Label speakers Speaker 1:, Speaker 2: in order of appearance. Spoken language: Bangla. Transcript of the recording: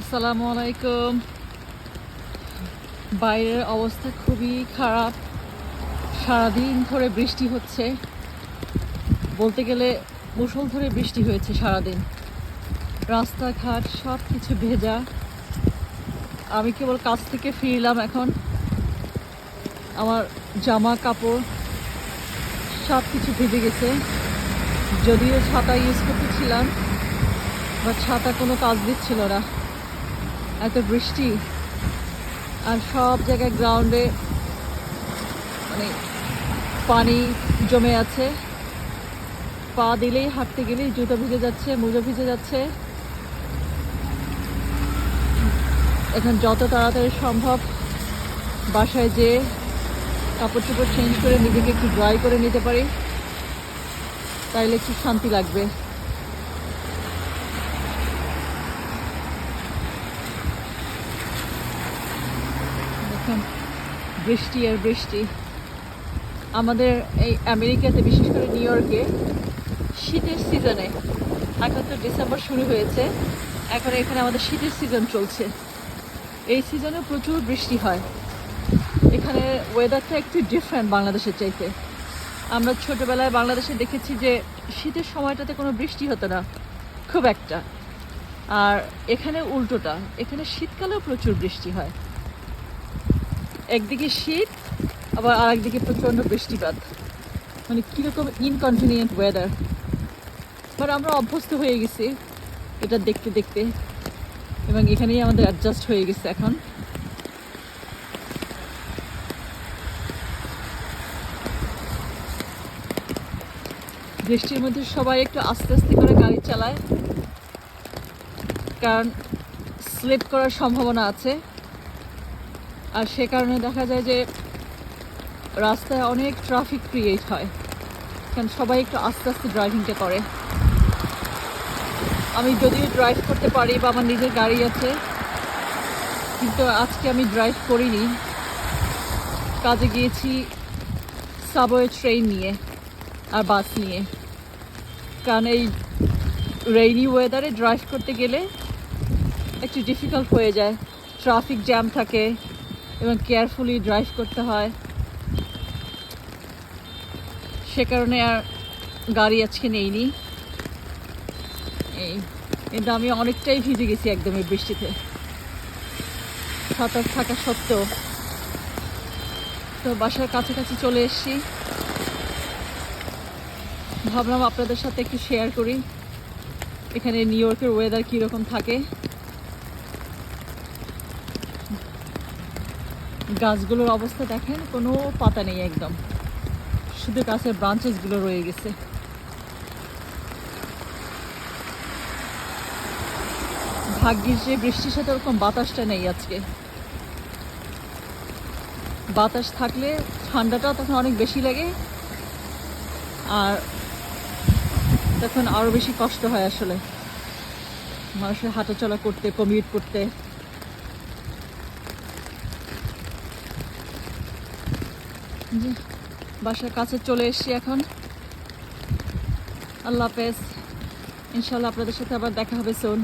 Speaker 1: আসসালামু আলাইকুম। বাইরের অবস্থা খুবই খারাপ। সারাদিন ধরে বৃষ্টি হচ্ছে। বলতে গেলে মুসল ধরে বৃষ্টি হয়েছে সারাদিন। রাস্তাঘাট সব কিছু ভেজা। আমি কেবল কাজ থেকে ফিরলাম এখন। আমার জামা কাপড় সব কিছু ভিজে গেছে। যদিও ছাতা ইউজ করতেছিলাম বা ছাতা কোনো কাজ দিচ্ছিল না। এত বৃষ্টি আর সব জায়গায় গ্রাউন্ডে মানে পানি জমে আছে। পা দিলেই, হাঁটতে গেলেই জুতো ভিজে যাচ্ছে, মোজো ভিজে যাচ্ছে। এখন যত তাড়াতাড়ি সম্ভব বাসায় যেয়ে কাপড় চোপড় চেঞ্জ করে নিজেকে একটু ড্রাই করে নিতে পারি। তাইলে একটু শান্তি লাগবে। দেখুন বৃষ্টি আর বৃষ্টি। আমাদের এই আমেরিকাতে, বিশেষ করে নিউ ইয়র্কে, শীতের সিজনে এখন তো ডিসেম্বর শুরু হয়েছে। এখন এখানে আমাদের শীতের সিজন চলছে। এই সিজনে প্রচুর বৃষ্টি হয়। এখানে ওয়েদারটা একটু ডিফারেন্ট বাংলাদেশের চাইতে। আমরা ছোটোবেলায় বাংলাদেশে দেখেছি যে, শীতের সময়টাতে কোনো বৃষ্টি হতো না। খুব একটা। আর এখানে উল্টোটা। এখানে শীতকালেও প্রচুর বৃষ্টি হয়। একদিকে শীত, আবার আরেকদিকে প্রচণ্ড বৃষ্টিপাত। মানে কীরকম ইনকনভিনিয়েন্ট ওয়েদার বাট আমরা অভ্যস্ত হয়ে গেছি এটা দেখতে দেখতে, এবং এখানেই আমাদের অ্যাডজাস্ট হয়ে গেছে এখন। বৃষ্টির মধ্যে সবাই একটু আস্তে আস্তে করে গাড়ি চালায়, কারণ স্লিপ করার সম্ভাবনা আছে। আর সে কারণে দেখা যায় যে রাস্তায় অনেক ট্রাফিক ক্রিয়েট হয়। কারণ সবাই একটু আস্তে আস্তে ড্রাইভিংটা করে। আমি যদিও ড্রাইভ করতে পারি বা আমার নিজের গাড়ি আছে, কিন্তু আজকে আমি ড্রাইভ করিনি। কাজে গিয়েছি সাবওয়ে ট্রেন নিয়ে আর বাস নিয়ে। কারণ এই রেইনি ওয়েদারে ড্রাইভ করতে গেলে একটু ডিফিকাল্ট হয়ে যায়। ট্রাফিক জ্যাম থাকে। এবং কেয়ারফুলি ড্রাইভ করতে হয়। সে কারণে আর গাড়ি আজকে নেইনি। এই কিন্তু আমি অনেকটাই ভিজে গেছি একদম এই বৃষ্টিতে। সাঁতার থাকা সত্ত্বেও। তো বাসার কাছাকাছি চলে এসেছি। ভাবলাম আপনাদের সাথে একটু শেয়ার করি। এখানে নিউ ইয়র্কের ওয়েদার কীরকম থাকে? গাছগুলোর অবস্থা দেখেন, কোনো পাতা নেই একদম। শুধু গাছের ব্রাঞ্চেসগুলো রয়ে গেছে। ভাগ্যিস যে বৃষ্টির সাথে ওরকম বাতাসটা নেই আজকে। বাতাস থাকলে ঠান্ডাটাও তখন অনেক বেশি লাগে। আর তখন আরও বেশি কষ্ট হয় আসলে। মানুষের হাঁটাচলা করতে কমিউট করতে। বাসার কাছে চলে এসছি এখন। আল্লাহ হাফেজ। ইনশাল্লাহ আপনাদের সাথে আবার দেখা হবে সোন